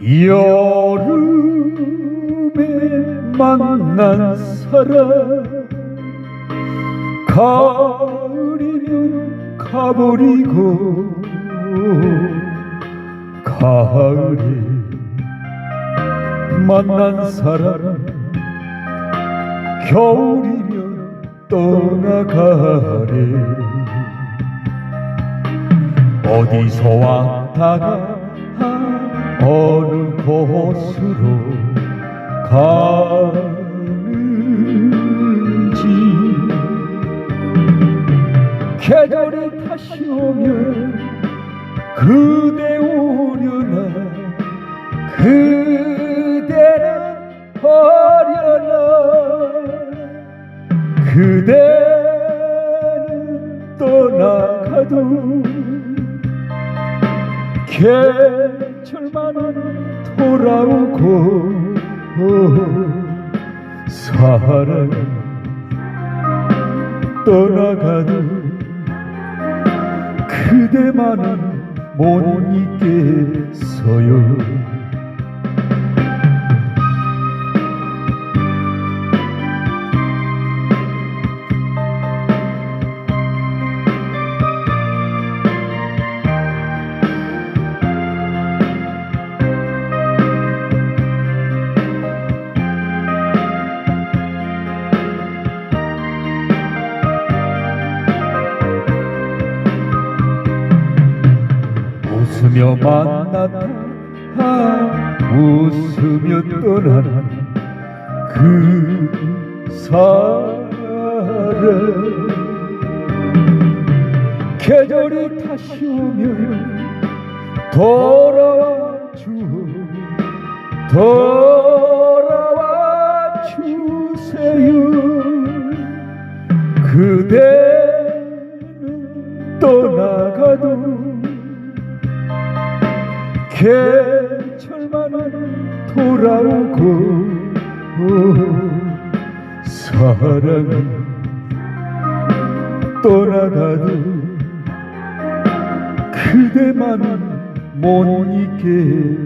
여름에 만난 사람. 가을이면 가버리고 가을에 만난 사람. 겨울이면 떠나가래 어디서 왔다가 어느 곳으로 가는지. 계절이 다시 오면 그대 오려나 그대는 어려나. 그대는 떠나가도 계 절만은 돌아오고 사랑 떠나가도 그대만은 못 잊겠어요 웃으며 만났다. 웃으며 떠나는 그 사람 계절이 다시 오면 돌아와 주 돌아와 주세요. 그대는 떠나가도 계절만은 돌아오고 사랑은 떠나가도 그대만은 못 잊겠어